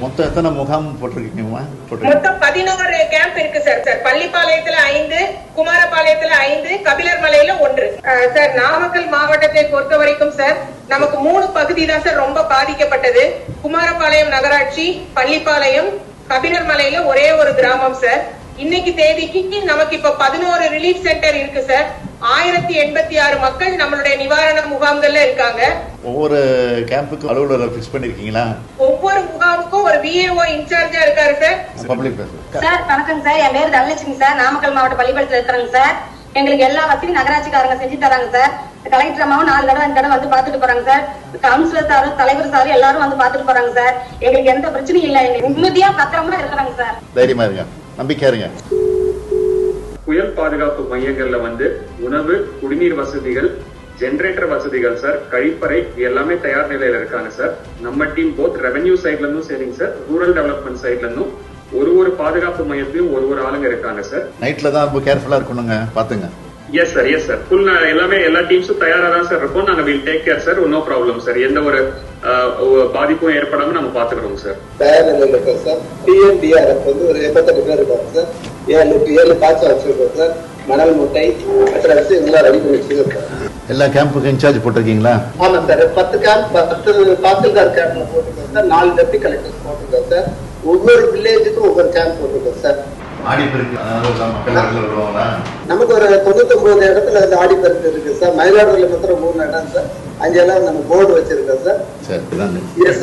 மொத்தம் எத்தனை முகாம் போட்டிருக்கீங்கம்மா போட்டிருக்கீங்க. மொத்தம் பதினோரு கேம்ப் இருக்கு சார் சார் பள்ளிப்பாளையத்துல ஐந்து குமாரபாளையத்துல ஐந்து கபிலர் மலையில ஒன்று சார் நாமக்கல் மாவட்டத்தை பொறுத்த வரைக்கும் சார் நமக்கு மூணு பகுதி தான் சார் ரொம்ப பாதிக்கப்பட்டது. குமாரபாளையம் நகராட்சி பள்ளிப்பாளையம் கபிலர் மலையில ஒரே ஒரு கிராமம் சார் இன்னைக்கு தேதிக்கு நமக்கு இப்ப பதினோரு ரிலீஃப் சென்டர் இருக்கு சார் ஆயிரத்தி எண்பத்தி ஆறு மக்கள் நம்மளுடைய நிவாரண முகாம்கள்ல இருக்காங்க. ஒவ்வொரு கேம்புக்கும் அலுவலரை ஃபிக்ஸ் பண்ணியிருக்கீங்களா ஒவ்வொரு ஒரு விஏஓ இன்சார்ஜா இருக்காரு சார் சார் வணக்கம் சார் என் பேர் தனலட்சுமி சார் நாமக்கல் மாவட்ட பள்ளிக்கூடத்துல இருக்கிறேங்க சார் எங்களுக்கு எல்லா வசதியும் நகராட்சிக்காரங்க செஞ்சு தராங்க சார் கலெக்டர் அம்மாவும் நாலு தடவை அஞ்சு தடவை வந்து பாத்துட்டு போறாங்க சார் கவுன்சிலர் சார் தலைவர் சார் எல்லாரும் வந்து பாத்துட்டு போறாங்க சார் எங்களுக்கு எந்த பிரச்சனையும் இல்லை. எங்களுக்கு நிம்மதியா பத்திரமா இருக்கிறாங்க சார் தைரியமா இருங்க. நம்பிக்கையா இருங்க. புயல் பாதுகாப்பு மையங்கள்ல வந்து உணவு குடிநீர் வசதிகள் ஜெனரேட்டர் வசதிகள் சார் கழிப்பறை எல்லாமே தயார் நிலையில இருக்காங்க சார் நம்ம டீம் போத் ரெவென்யூ சைட்ல இருந்தும் சரிங்க சார் ரூரல் டெவலப்மெண்ட் சைட்ல இருந்தும் ஒரு ஒரு பாதுகாப்பு மையத்திலும் ஒரு ஒரு ஆளுங்க இருக்காங்க சார் நைட்ல தான் ரொம்ப கேர்ஃபுல்லா இருக்கணுங்க பாத்துங்க. Yes sir yes sir full எல்லாமே எல்லா டீம்ஸும் தயாரா தான் சார் இருக்கும். நாங்க will take care sir no problem sir எந்த ஒரு பாதிப்பும் ஏற்படாம நம்ம பாத்துக்கிறோம் சார் தயார் நிலையில் இருக்கோம் சார் டிஎன்டிஆர்எஃப் வந்து ஒரு எண்பத்தெட்டு பேர் இருக்காங்க சார் ஏழு ஏழு காய்ச்சல் வச்சிருக்கோம் சார் மணல் மூட்டை மற்ற விஷயங்கள்லாம் ரெடி பண்ணி வச்சிருக்கோம் எல்லா கேம்புக்கும் இன்சார்ஜ் போட்டிருக்கீங்களா? ஆமா சார். பத்து கேம்ப் பத்து தாசில்தார் கேம்ப்ல போட்டிருக்கோம் சார். நாலு டெப்டி கலெக்டர்ஸ் போட்டிருக்கோம் சார். ஒவ்வொரு வில்லேஜுக்கும் ஒவ்வொரு கேம்ப் போட்டிருக்கோம் சார். நமக்கு ஒரு தொண்ணூத்தி ஒன்பது இடத்துல வந்து ஆடி பெருக்கு இருக்கு சார். மயிலாடுதுறை மாத்திரம் மூணு இடம் சார். அஞ்செல்லாம் நம்ம போர்டு வச்சிருக்கோம் சார்.